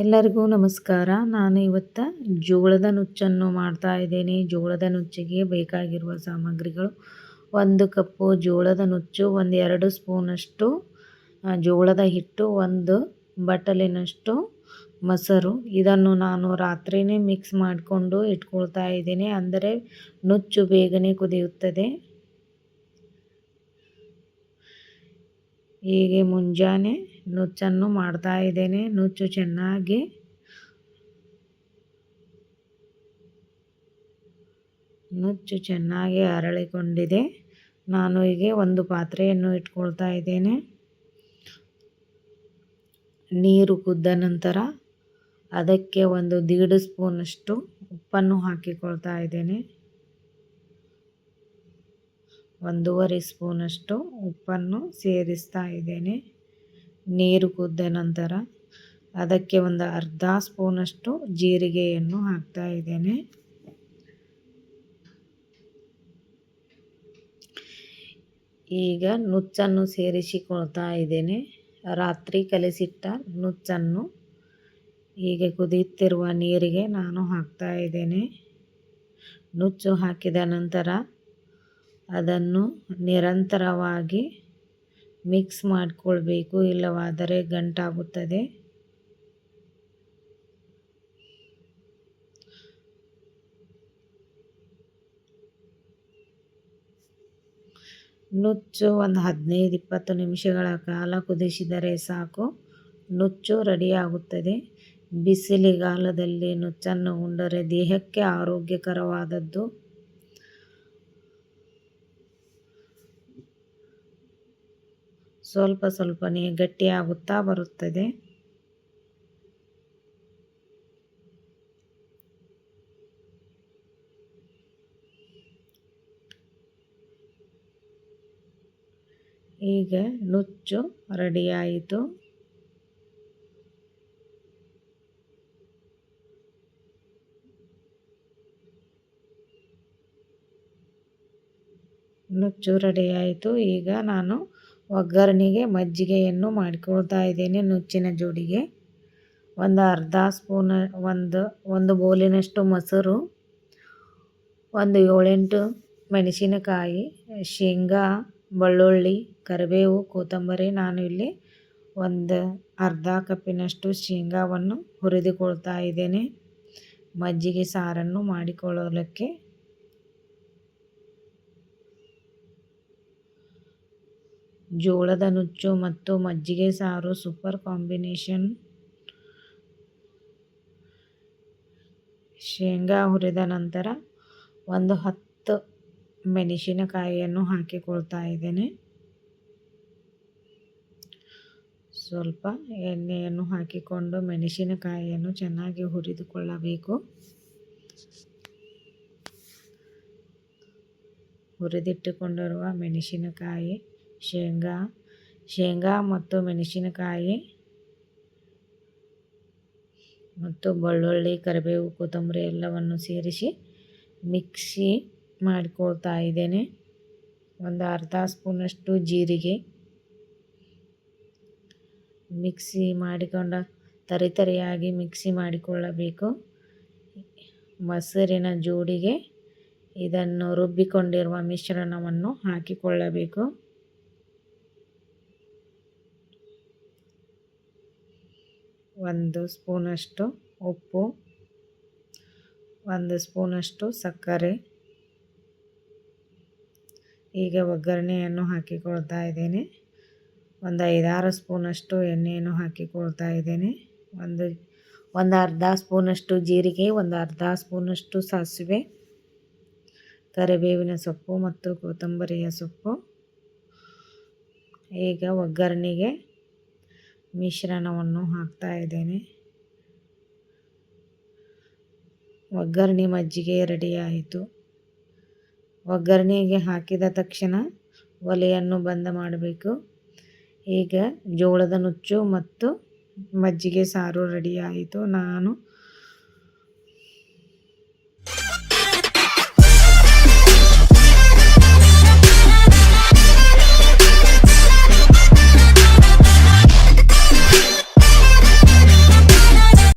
ಎಲ್ಲರಿಗೂ ನಮಸ್ಕಾರ. ನಾನು ಇವತ್ತು ಜೋಳದ ನುಚ್ಚನ್ನು ಮಾಡ್ತಾ ಇದ್ದೇನೆ. ಜೋಳದ ನುಚ್ಚಿಗೆ ಬೇಕಾಗಿರುವ ಸಾಮಗ್ರಿಗಳು ಒಂದು ಕಪ್ಪು ಜೋಳದ ನುಚ್ಚು, ಒಂದು ಎರಡು ಸ್ಪೂನಷ್ಟು ಜೋಳದ ಹಿಟ್ಟು, ಒಂದು ಬಟ್ಟಲಿನಷ್ಟು ಮೊಸರು. ಇದನ್ನು ನಾನು ರಾತ್ರಿಯೇ ಮಿಕ್ಸ್ ಮಾಡಿಕೊಂಡು ಇಟ್ಕೊಳ್ತಾ ಇದ್ದೇನೆ. ಅಂದರೆ ನುಚ್ಚು ಬೇಗನೆ ಕುದಿಯುತ್ತದೆ. ಹೀಗೆ ಮುಂಜಾನೆ ನುಚ್ಚನ್ನು ಮಾಡ್ತಾ ಇದ್ದೇನೆ. ನುಚ್ಚು ಚೆನ್ನಾಗಿ ನುಚ್ಚು ಚೆನ್ನಾಗಿ ಅರಳಿಕೊಂಡಿದೆ. ನಾನು ಹೀಗೆ ಒಂದು ಪಾತ್ರೆಯನ್ನು ಇಟ್ಕೊಳ್ತಾ ಇದ್ದೇನೆ. ನೀರು ಕುದ್ದ ನಂತರ ಅದಕ್ಕೆ ಒಂದು ದೀಡು ಸ್ಪೂನಷ್ಟು ಉಪ್ಪನ್ನು ಹಾಕಿಕೊಳ್ತಾ ಇದ್ದೇನೆ. ಒಂದೂವರೆ ಸ್ಪೂನಷ್ಟು ಉಪ್ಪನ್ನು ಸೇರಿಸ್ತಾ ಇದ್ದೇನೆ. ನೀರು ಕುದ್ದ ನಂತರ ಅದಕ್ಕೆ ಒಂದು ಅರ್ಧ ಸ್ಪೂನಷ್ಟು ಜೀರಿಗೆಯನ್ನು ಹಾಕ್ತಾ ಇದ್ದೇನೆ. ಈಗ ನುಚ್ಚನ್ನು ಸೇರಿಸಿಕೊಳ್ತಾ ಇದ್ದೇನೆ. ರಾತ್ರಿ ಕಲಿಸಿಟ್ಟ ನುಚ್ಚನ್ನು ಹೀಗೆ ಕುದಿಯುತ್ತಿರುವ ನೀರಿಗೆ ನಾನು ಹಾಕ್ತಾ ಇದ್ದೇನೆ. ನುಚ್ಚು ಹಾಕಿದ ನಂತರ ಅದನ್ನು ನಿರಂತರವಾಗಿ ಮಿಕ್ಸ್ ಮಾಡಿಕೊಳ್ಬೇಕು, ಇಲ್ಲವಾದರೆ ಗಂಟಾಗುತ್ತದೆ. ನುಚ್ಚು ಒಂದು ಹದಿನೈದು, ಇಪ್ಪತ್ತು ನಿಮಿಷಗಳ ಕಾಲ ಕುದಿಸಿದರೆ ಸಾಕು. ನುಚ್ಚು ರೆಡಿಯಾಗುತ್ತದೆ. ಬಿಸಿಲಿಗಾಲದಲ್ಲಿ ನುಚ್ಚನ್ನು ಉಂಡರೆ ದೇಹಕ್ಕೆ ಆರೋಗ್ಯಕರವಾದದ್ದು. ಸ್ವಲ್ಪ ಸ್ವಲ್ಪನೇ ಗಟ್ಟಿಯಾಗುತ್ತಾ ಬರುತ್ತದೆ. ಈಗ ನುಚ್ಚು ರೆಡಿಯಾಯಿತು. ನುಚ್ಚು ರೆಡಿಯಾಯಿತು. ಈಗ ನಾನು ಒಗ್ಗರಣೆಗೆ ಮಜ್ಜಿಗೆಯನ್ನು ಮಾಡಿಕೊಳ್ತಾ ಇದ್ದೇನೆ ನುಚ್ಚಿನ ಜೋಡಿಗೆ. ಒಂದು ಅರ್ಧ ಸ್ಪೂನ್, ಒಂದು ಒಂದು ಬೋಲಿನಷ್ಟು ಮೊಸರು, ಒಂದು ಏಳೆಂಟು ಮೆಣಸಿನಕಾಯಿ, ಶೇಂಗಾ, ಬೆಳ್ಳುಳ್ಳಿ, ಕರಿಬೇವು, ಕೊತ್ತಂಬರಿ. ನಾನು ಇಲ್ಲಿ ಒಂದು ಅರ್ಧ ಕಪ್ಪಿನಷ್ಟು ಶೇಂಗಾವನ್ನು ಹುರಿದುಕೊಳ್ತಾ ಇದ್ದೇನೆ. ಮಜ್ಜಿಗೆ ಸಾರನ್ನು ಮಾಡಿಕೊಳ್ಳಲಿಕ್ಕೆ ಜೋಳದ ನುಚ್ಚು ಮತ್ತು ಮಜ್ಜಿಗೆ ಸಾರು ಸೂಪರ್ ಕಾಂಬಿನೇಷನ್. ಶೇಂಗಾ ಹುರಿದ ನಂತರ ಒಂದು ಹತ್ತು ಮೆಣಸಿನಕಾಯಿಯನ್ನು ಹಾಕಿಕೊಳ್ತಾ ಇದ್ದೇನೆ. ಸ್ವಲ್ಪ ಎಣ್ಣೆಯನ್ನು ಹಾಕಿಕೊಂಡು ಮೆಣಸಿನಕಾಯಿಯನ್ನು ಚೆನ್ನಾಗಿ ಹುರಿದುಕೊಳ್ಳಬೇಕು. ಹುರಿದಿಟ್ಟುಕೊಂಡಿರುವ ಮೆಣಸಿನಕಾಯಿ ಶೇಂಗಾ ಶೇಂಗಾ ಮತ್ತು ಮೆಣಸಿನಕಾಯಿ ಮತ್ತು ಬೆಳ್ಳುಳ್ಳಿ, ಕರಿಬೇವು, ಕೊತ್ತಂಬರಿ ಎಲ್ಲವನ್ನು ಸೇರಿಸಿ ಮಿಕ್ಸಿ ಮಾಡಿಕೊಳ್ತಾ ಇದ್ದೇನೆ. ಒಂದು ಅರ್ಧ ಸ್ಪೂನಷ್ಟು ಜೀರಿಗೆ ಮಿಕ್ಸಿ ಮಾಡಿಕೊಂಡ ತರಿತರಿಯಾಗಿ ಮಿಕ್ಸಿ ಮಾಡಿಕೊಳ್ಳಬೇಕು. ಮೊಸರಿನ ಜೋಡಿಗೆ ಇದನ್ನು ರುಬ್ಬಿಕೊಂಡಿರುವ ಮಿಶ್ರಣವನ್ನು ಹಾಕಿಕೊಳ್ಳಬೇಕು. ಒಂದು ಸ್ಪೂನಷ್ಟು ಉಪ್ಪು, ಒಂದು ಸ್ಪೂನಷ್ಟು ಸಕ್ಕರೆ. ಈಗ ಒಗ್ಗರಣೆಯನ್ನು ಹಾಕಿಕೊಳ್ತಾ ಇದ್ದೇನೆ. ಒಂದು ಐದಾರು ಸ್ಪೂನಷ್ಟು ಎಣ್ಣೆಯನ್ನು ಹಾಕಿಕೊಳ್ತಾ ಇದ್ದೇನೆ. ಒಂದು ಒಂದು ಅರ್ಧ ಸ್ಪೂನಷ್ಟು ಜೀರಿಗೆ, ಒಂದು ಅರ್ಧ ಸ್ಪೂನಷ್ಟು ಸಾಸಿವೆ, ಕರಿಬೇವಿನ ಸೊಪ್ಪು ಮತ್ತು ಕೊತ್ತಂಬರಿಯ ಸೊಪ್ಪು. ಈಗ ಒಗ್ಗರಣೆಗೆ ಮಿಶ್ರಣವನ್ನು ಹಾಕ್ತಾ ಇದ್ದೇನೆ. ಒಗ್ಗರಣೆ ಮಜ್ಜಿಗೆ ರೆಡಿಯಾಯಿತು. ಒಗ್ಗರಣೆಗೆ ಹಾಕಿದ ತಕ್ಷಣ ಒಲೆಯನ್ನು ಬಂದ ಮಾಡಬೇಕು. ಈಗ ಜೋಳದ ನುಚ್ಚು ಮತ್ತು ಮಜ್ಜಿಗೆ ಸಾರು ರೆಡಿಯಾಯಿತು. ನಾನು